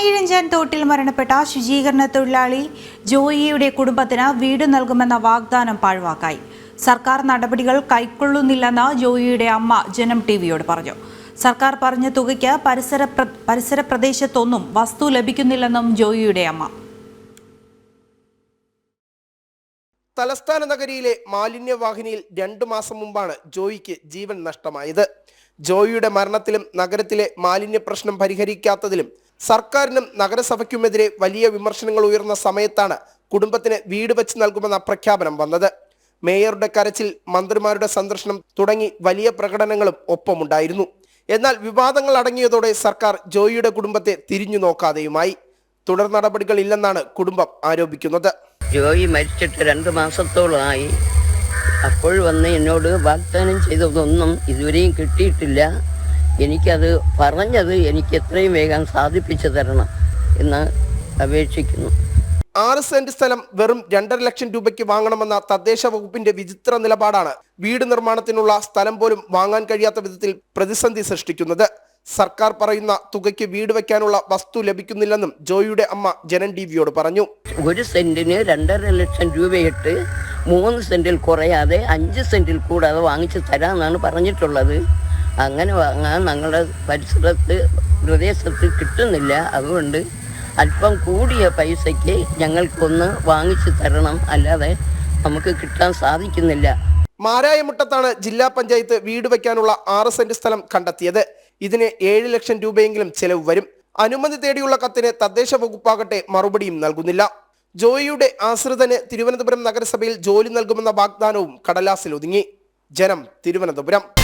ആമയിഴഞ്ചാൻ തോട്ടിൽ മരണപ്പെട്ട ശുചീകരണ തൊഴിലാളി ജോയിയുടെ കുടുംബത്തിന് വീട് നൽകുമെന്ന വാഗ്ദാനം പാഴ്വാക്കായി. സർക്കാർ നടപടികൾ കൈക്കൊള്ളുന്നില്ലെന്ന് ജോയിയുടെ അമ്മ ജനം ടി വിയോട് പറഞ്ഞു. സർക്കാർ പറഞ്ഞ തുകയ്ക്ക് പരിസര പ്ര- പരിസര പ്രദേശത്തൊന്നും വസ്തു ലഭിക്കുന്നില്ലെന്നും ജോയിയുടെ അമ്മ. തലസ്ഥാന നഗരിയിലെ മാലിന്യവാഹിനിയിൽ രണ്ടു മാസം മുമ്പാണ് ജോയിക്ക് ജീവൻ നഷ്ടമായത്. ജോയിയുടെ മരണത്തിലും നഗരത്തിലെ മാലിന്യ പ്രശ്നം പരിഹരിക്കാത്തതിലും സർക്കാരിനും നഗരസഭയ്ക്കുമെതിരെ വലിയ വിമർശനങ്ങൾ ഉയർന്ന സമയത്താണ് കുടുംബത്തിന് വീട് വെച്ച് നൽകുമെന്ന പ്രഖ്യാപനം വന്നത്. മേയറുടെ കരച്ചിൽ മന്ത്രിമാരുടെ സന്ദർശനം തുടങ്ങി വലിയ പ്രകടനങ്ങളും ഒപ്പമുണ്ടായിരുന്നു. എന്നാൽ വിവാദങ്ങൾ അടങ്ങിയതോടെ സർക്കാർ ജോയിയുടെ കുടുംബത്തെ തിരിഞ്ഞു നോക്കാതെയുമായി. തുടർ നടപടികൾ ഇല്ലെന്നാണ് കുടുംബം ആരോപിക്കുന്നത്. ജോയി മരിച്ചിട്ട് രണ്ട് മാസത്തോളമായി. അപ്പോൾ വന്ന് എന്നോട് വാഗ്ദാനം ചെയ്തതൊന്നും ഇതുവരെയും കിട്ടിയിട്ടില്ല. എനിക്കത് പറഞ്ഞത് എനിക്ക് എത്രയും വേഗം സാധിപ്പിച്ചു തരണം എന്ന് അപേക്ഷിക്കുന്നു. ആറ് സെന്റ് സ്ഥലം വെറും രണ്ടര ലക്ഷം രൂപയ്ക്ക് വാങ്ങണമെന്ന തദ്ദേശ വകുപ്പിന്റെ വിചിത്ര നിലപാടാണ് വീട് നിർമ്മാണത്തിനുള്ള സ്ഥലം പോലും വാങ്ങാൻ കഴിയാത്ത വിധത്തിൽ പ്രതിസന്ധി സൃഷ്ടിക്കുന്നത്. സർക്കാർ പറയുന്ന തുകയ്ക്ക് വീട് വെക്കാനുള്ള വസ്തു ലഭിക്കുന്നില്ലെന്നും ജോയിയുടെ അമ്മ ജനൻ ടി വിയോട് പറഞ്ഞു. ഒരു സെന്റിന് രണ്ടര ലക്ഷം രൂപയിട്ട് മൂന്ന് സെന്റിൽ കുറയാതെ അഞ്ച് സെന്റിൽ കൂടാതെ വാങ്ങിച്ചു തരാമെന്നാണ് പറഞ്ഞിട്ടുള്ളത്. അങ്ങനെ വാങ്ങാൻ ഞങ്ങളുടെ പരിസരത്ത് പ്രദേശത്ത് കിട്ടുന്നില്ല. അതുകൊണ്ട് അല്പം കൂടിയ പൈസയ്ക്ക് ഞങ്ങൾക്കൊന്ന് വാങ്ങിച്ചു തരണം. അല്ലാതെ നമുക്ക് കിട്ടാൻ സാധിക്കുന്നില്ല. മാരായമുട്ടത്താണ് ജില്ലാ പഞ്ചായത്ത് വീട് വയ്ക്കാനുള്ള ആറ് സെന്റ് സ്ഥലം കണ്ടെത്തിയത്. ഇതിന് ഏഴ് ലക്ഷം രൂപയെങ്കിലും ചെലവ് വരും. അനുമതി തേടിയുള്ള കത്തിന് തദ്ദേശ വകുപ്പാകട്ടെ മറുപടിയും നൽകുന്നില്ല. ജോയിയുടെ ആശ്രിതന് തിരുവനന്തപുരം നഗരസഭയിൽ ജോലി നൽകുമെന്ന വാഗ്ദാനവും കടലാസിൽ ഒതുങ്ങി. ജനം തിരുവനന്തപുരം.